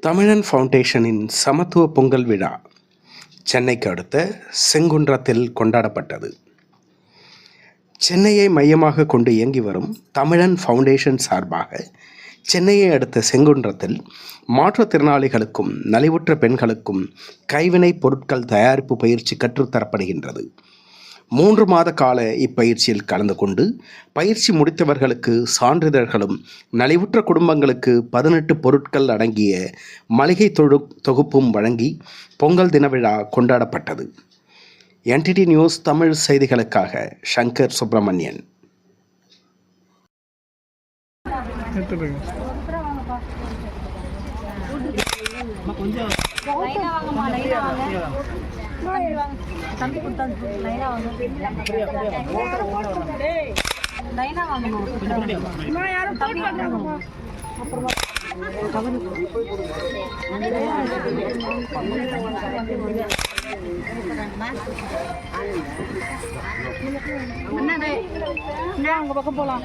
தமிழன் ஃபவுண்டேஷனின் சமத்துவ பொங்கல் விழா சென்னைக்கு அடுத்த செங்குன்றத்தில் கொண்டாடப்பட்டது. சென்னையை மையமாக கொண்டு இயங்கி வரும் தமிழன் ஃபவுண்டேஷன் சார்பாக சென்னையை அடுத்த செங்குன்றத்தில் மாற்றுத்திறனாளிகளுக்கும் நலிவுற்ற பெண்களுக்கும் கைவினைப் பொருட்கள் தயாரிப்பு பயிற்சி கற்றுத்தரப்படுகின்றது. மூன்று மாத கால இப்பயிற்சியில் கலந்து கொண்டு பயிற்சி முடித்தவர்களுக்கு சான்றிதழ்களும் நலிவுற்ற குடும்பங்களுக்கு பதினெட்டு பொருட்கள் அடங்கிய மளிகை தொழு தொகுப்பும் வழங்கி பொங்கல் தின விழா கொண்டாடப்பட்டது. என்டிடி நியூஸ் தமிழ் செய்திகளுக்காக சங்கர் சுப்பிரமணியன். லைனா வாங்கம்மா லைனா வாங்க தம்பி கொடுத்தா லைனா வாங்க லைனா வாங்கணும் தம்பி வாங்க அப்புறமா அண்ணா உங்க பக்கம் போலாம்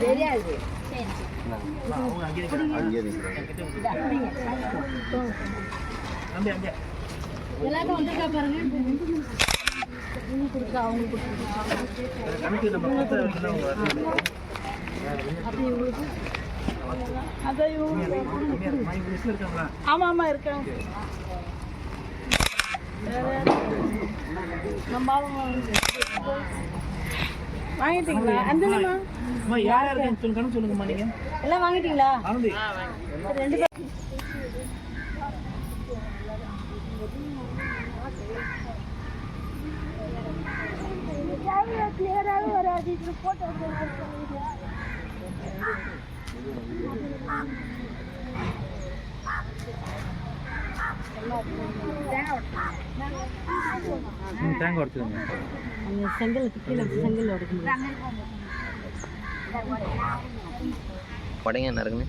தெரியாது எல்லாரும் வந்திருக்கா பாருங்க கொடுத்தா அப்படி இவங்களுக்கு ஆமா ஆமா இருக்காங்க யாரு? நம்ம. வாங்கிட்டீங்களா? அஞ்சலிமா அம்மா யார் யாருக்கு சொல்லு கணக்கு சொல்லுங்கம்மா நீங்க. எல்லாம் வாங்கிட்டீங்களா? ஆனந்தி. சரி, ரெண்டு பேர். ம் தேங்காய் உடச்சிடுங்க. அந்த செங்கலுக்கு கீழே செங்கல் உடைக்கணும். படைங்க என்ன இருக்குன்னு